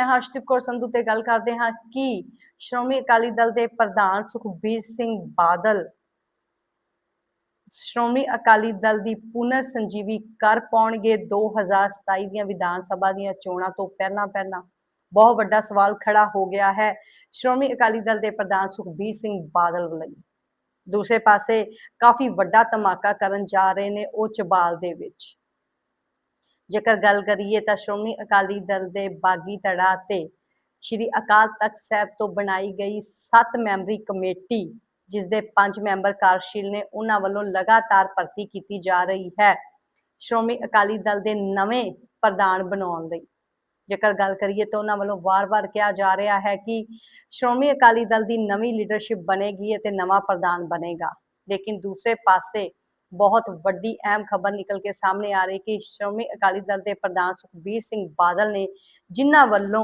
ਮੈਂ ਹਰਸ਼ਦੀਪ ਕੌਰ ਸੰਧੂ ਤੇ ਗੱਲ ਕਰਦੇ ਹਾਂ ਕਿ ਸ਼੍ਰੋਮਣੀ ਅਕਾਲੀ ਦਲ ਦੇ ਪ੍ਰਧਾਨ ਸੁਖਬੀਰ ਸਿੰਘ ਬਾਦਲ ਸ਼੍ਰੋਮਣੀ ਅਕਾਲੀ ਦਲ ਦੀ ਪੁਨਰ ਸੰਜੀਵੀ ਕਰ ਪਾਉਣਗੇ 2027 ਦੀਆਂ ਵਿਧਾਨ ਸਭਾ ਦੀਆਂ ਚੋਣਾਂ ਤੋਂ ਪਹਿਲਾਂ ਪਹਿਲਾਂ। ਬਹੁਤ ਵੱਡਾ ਸਵਾਲ ਖੜਾ ਹੋ ਗਿਆ ਹੈ ਸ਼੍ਰੋਮਣੀ ਅਕਾਲੀ ਦਲ ਦੇ ਪ੍ਰਧਾਨ ਸੁਖਬੀਰ ਸਿੰਘ ਬਾਦਲ ਵੱਲੋਂ। ਦੂਸਰੇ ਪਾਸੇ ਕਾਫੀ ਵੱਡਾ ਧਮਾਕਾ ਕਰਨ ਜਾ ਰਹੇ ਨੇ ਉਹ ਚਬਾਲ ਦੇ ਵਿੱਚ। ਜੇਕਰ ਗੱਲ ਕਰੀਏ ਤਾਂ ਸ਼੍ਰੋਮਣੀ ਅਕਾਲੀ ਦਲ ਦੇ ਬਾਗੀ ਧੜਾ ਤੇ ਸ਼੍ਰੀ ਅਕਾਲ ਤਖਤ ਸਾਹਿਬ ਤੋਂ ਬਣਾਈ ਗਈ 7 ਮੈਂਬਰੀ ਕਮੇਟੀ, ਜਿਸ ਦੇ 5 ਮੈਂਬਰ ਕਾਰਜਸ਼ੀਲ ਨੇ, ਉਹਨਾਂ ਵੱਲੋਂ ਲਗਾਤਾਰ ਭਰਤੀ ਕੀਤੀ ਜਾ ਰਹੀ ਹੈ। ਸ਼੍ਰੋਮਣੀ ਅਕਾਲੀ ਦਲ ਦੇ ਨਵੇਂ ਪ੍ਰਧਾਨ ਬਣਾਉਣ ਲਈ। ਜੇਕਰ ਗੱਲ ਕਰੀਏ ਤਾਂ ਉਹਨਾਂ ਵੱਲੋਂ ਵਾਰ-ਵਾਰ ਕਿਹਾ ਜਾ ਰਿਹਾ ਹੈ ਕਿ ਸ਼੍ਰੋਮਣੀ ਅਕਾਲੀ ਦਲ ਦੀ ਨਵੀਂ ਲੀਡਰਸ਼ਿਪ ਬਣੇਗੀ ਅਤੇ ਨਵਾਂ ਪ੍ਰਧਾਨ ਬਣੇਗਾ। ਲੇਕਿਨ ਦੂਸਰੇ ਪਾਸੇ ਬਹੁਤ ਵੱਡੀ ਅਹਿਮ ਖਬਰ ਨਿਕਲ ਕੇ ਸਾਹਮਣੇ ਆ ਰਹੀ ਕਿ ਸ਼੍ਰੋਮਣੀ ਅਕਾਲੀ ਦਲ ਦੇ ਪ੍ਰਧਾਨ ਸੁਖਬੀਰ ਸਿੰਘ ਬਾਦਲ ਨੇ ਜਿਨ੍ਹਾਂ ਵੱਲੋਂ